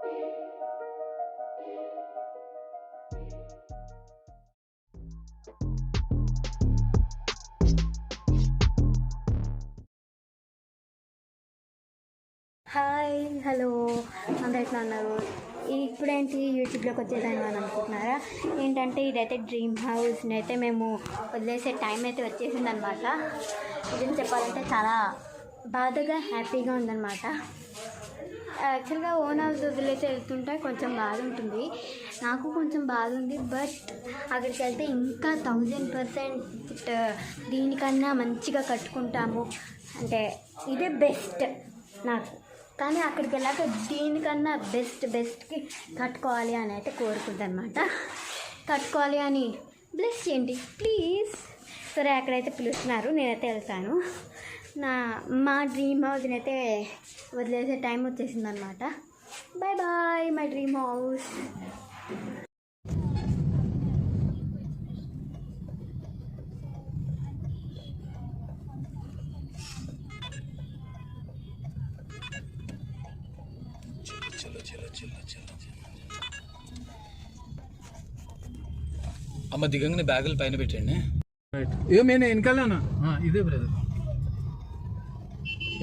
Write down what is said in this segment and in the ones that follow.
Hi hello. అందరు ఎట్లా ఉన్నారు? ఇప్పుడేంటి యూట్యూబ్లోకి వచ్చేసాను అని అనుకుంటున్నారా? ఏంటంటే ఇదైతే డ్రీమ్ హౌస్. అయితే మేము వదిలేసే టైం అయితే వచ్చేసింది అనమాట ఇది చెప్పాలంటే చాలా బాధగా హ్యాపీగా ఉందన్నమాట యాక్చువల్గా ఓన్ హౌస్ వదిలేసి వెళ్తుంటే కొంచెం బాధ ఉంటుంది. నాకు కొంచెం బాధ ఉంది. బట్ అక్కడికి వెళ్తే ఇంకా థౌజండ్ పర్సెంట్ uh, దీనికన్నా మంచిగా కట్టుకుంటాము. అంటే ఇదే బెస్ట్ నాకు. కానీ అక్కడికి వెళ్ళాక దీనికన్నా బెస్ట్ బెస్ట్కి కట్టుకోవాలి అని అయితే కోరుకుందనమాట కట్టుకోవాలి అని బ్లెస్ చేయండి. ప్లీజ్ సరే అక్కడైతే పిలుస్తున్నారు. నేనైతే వెళ్తాను. నా మా డ్రీమ్ హౌస్ని అయితే వదిలేసే టైం వచ్చేసింది అనమాట bye bye my dream house అమ్మ దిగంగానే బ్యాగులు పైన పెట్టండి. ఇక నేను వెనకాలనా ఇదే బ్రదర్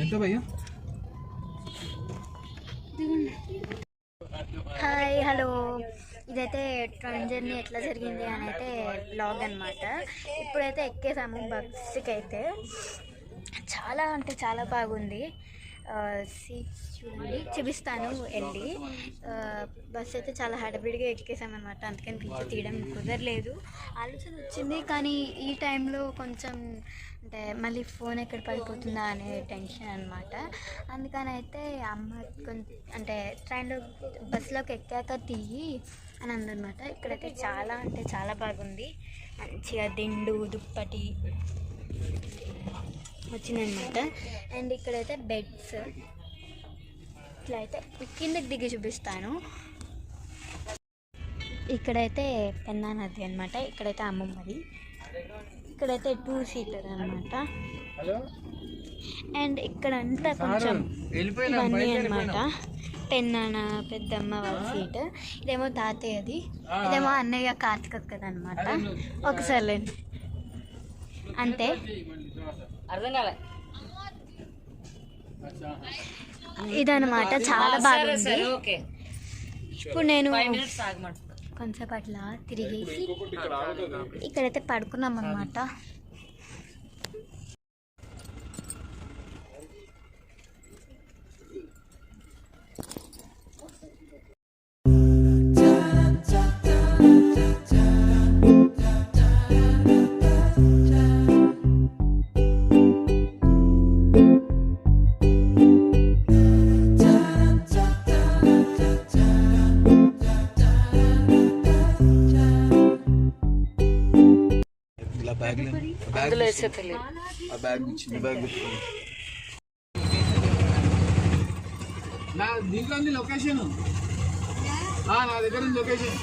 ఎంత భయ్యా? Hi hello. ఇదైతే ట్రైన్ జర్నీ ఎట్లా జరిగింది అని అయితే బ్లాగ్ అనమాట ఇప్పుడైతే ఎక్కేసాము బస్కి అయితే చాలా అంటే చాలా బాగుంది. చూడండి. చూపిస్తాను వెళ్ళి. బస్ అయితే చాలా హడబిడిగా ఎక్కేసామన్నమాట. అందుకని పిచ్చి తీయడం కుదరలేదు. ఆలోచన వచ్చింది కానీ ఈ టైంలో కొంచెం అంటే మళ్ళీ ఫోన్ ఎక్కడ పడిపోతుందా అనే టెన్షన్ అనమాట అందుకని అయితే అమ్మ అంటే ట్రైన్లో బస్సులోకి ఎక్కాక తీయి అని అందనమాట ఇక్కడైతే చాలా అంటే చాలా బాగుంది. మంచిగా దిండు దుప్పటి. వచ్చిందనమాట. అండ్ ఇక్కడైతే బెడ్స్. ఇట్లా అయితే కిందకి దిగి చూపిస్తాను. ఇక్కడైతే పెన్నా నది అనమాట ఇక్కడైతే అమ్మమ్మది. ఇక్కడైతే టూ సీటర్ అనమాట అండ్ ఇక్కడంతా కొంచెం ఇవన్నీ అనమాట పెన్నాన పెద్దమ్మ వాళ్ళ సీట్. ఇదేమో తాతయ్యది. ఇదేమో అన్నయ్య కార్తిక అనమాట ఒకసారి అంతే. అర్థం కాలే. ఇదనమాట చాలా బాగుంది. ఇప్పుడు నేను ఫైవ్ మినిట్స్ ఆగమంట కొంచెం అట్లా తిరిగేసి ఇక్కడైతే పడుకున్నాం అనమాట ఇలా బ్యాగ్ తల్లి ఆ బ్యాగ్ చిన్న బ్యాగ్ నా దీంట్లో లొకేషన్ నా దగ్గర లొకేషన్